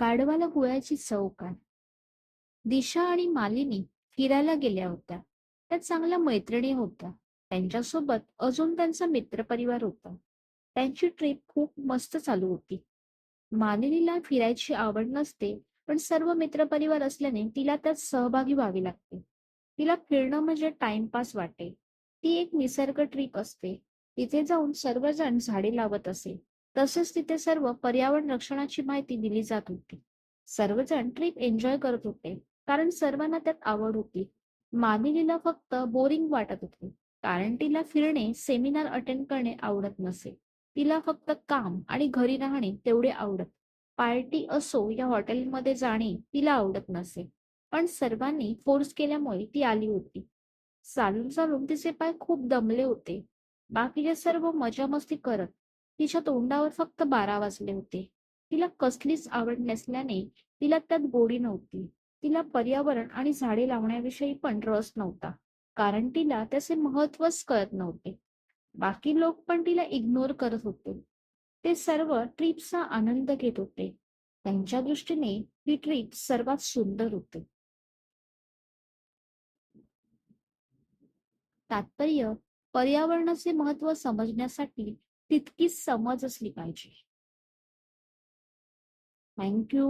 गाढवाला गुळाची चव काय? दिशा आणि मालिनी फिरायला गेल्या होत्या. त्या चांगल्या मैत्रिणी होत्या. त्यांच्यासोबत अजून त्यांचा मित्रपरिवार होता. त्यांची ट्रिप खूप मस्त चालू होती. मालिनीला फिरायची आवड नसते पण सर्व मित्रपरिवार असल्याने तिला त्यात सहभागी व्हावी लागते. तिला फिरणं म्हणजे टाइमपास वाटे. ती एक निसर्ग ट्रिप असते. तिथे जाऊन सर्वजण झाडे लावत असे. तसेच तिथे सर्व पर्यावरण रक्षणाची माहिती दिली जात होती. सर्वजण ट्रिप एन्जॉय करत होते. कारण सर्वांना त्यात आवड होती. मानिलीला फक्त बोरिंग वाटत होते. कारण तिला फिरणे सेमिनार अटेंड करणे आवडत नसे. तिला फक्त काम आणि घरी राहणे तेवढे आवडत. पार्टी असो या हॉटेलमध्ये जाणे तिला आवडत नसे. पण सर्वांनी फोर्स केल्यामुळे ती आली होती. चालून चालून तिचे पाय खूप दमले होते. बाकीचे सर्व मजा मस्ती करत तिच्या तोंडावर फक्त बारा वाजले होते. तिला कसलीच आवड नसल्याने तिला त्यात गोडी नव्हती. तिला पर्यावरण आणि झाडे लावण्याविषयी पण रस नव्हता. कारण तिला त्याचे महत्वच कळत नव्हते. बाकी लोक पण तिला इग्नोर करत होते. ते सर्व ट्रिपचा आनंद घेत होते. त्यांच्या दृष्टीने ही ट्रिप सर्वात सुंदर होते. तात्पर्य पर्यावरणाचे महत्त्व समजण्यासाठी तितकीच समज असली पाहिजे. थँक्यू